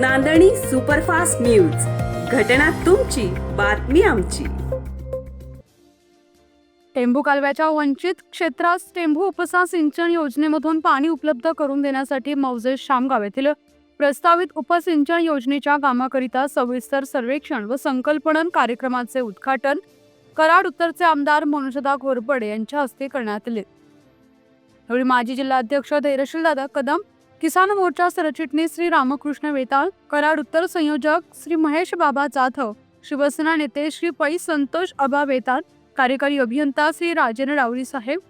नांदणी superfast news. घटना तुमची बातमी आमची. टेंभू कालव्याच्या वंचित क्षेत्रास टेंभू उपसा सिंचन योजनेमधून पाणी उपलब्ध करून देण्यासाठी मौजे शामगाव येथील प्रस्तावित उपसिंचन योजनेच्या कामाकरिता सविस्तर सर्वेक्षण व संकल्पनन कार्यक्रमाचे उद्घाटन कराड उत्तरचे आमदार मनोजदा घोरपडे यांच्या हस्ते करण्यात आले. यावेळी माजी जिल्हाध्यक्ष धैर्यशील दादा कदम किसान मोर्चा सरचिटणीस श्री रामकृष्ण वेताळ कराड उत्तर संयोजक श्री महेश बाबा जाधव शिवसेना नेते श्री पै संतोष अबा वेताळ कार्यकारी अभियंता श्री राजेंद्र डावरी साहेब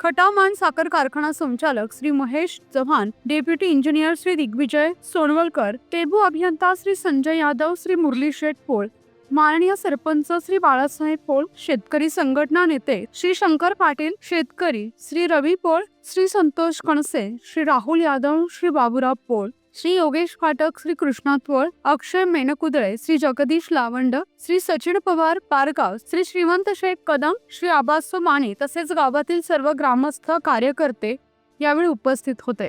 खटामान साखर कारखाना संचालक श्री महेश चव्हाण डेप्युटी इंजिनियर श्री दिग्विजय सोनवलकर टेबू अभियंता श्री संजय यादव श्री मुरली शेटपोळ माननीय सरपंच श्री बाळासाहेब पोळ शेतकरी संघटना नेते श्री शंकर पाटील शेतकरी श्री रवी पोळ श्री संतोष कणसे श्री राहुल यादव श्री बाबुराव पोळ श्री योगेश फाटक श्री कृष्णात पोळ अक्षय मेनकुदळे श्री जगदीश लावंड श्री सचिन पवार पारगाव श्री श्रीमंत शेख कदम श्री आबासो माने तसेच गावातील सर्व ग्रामस्थ कार्यकर्ते यावेळी उपस्थित होते.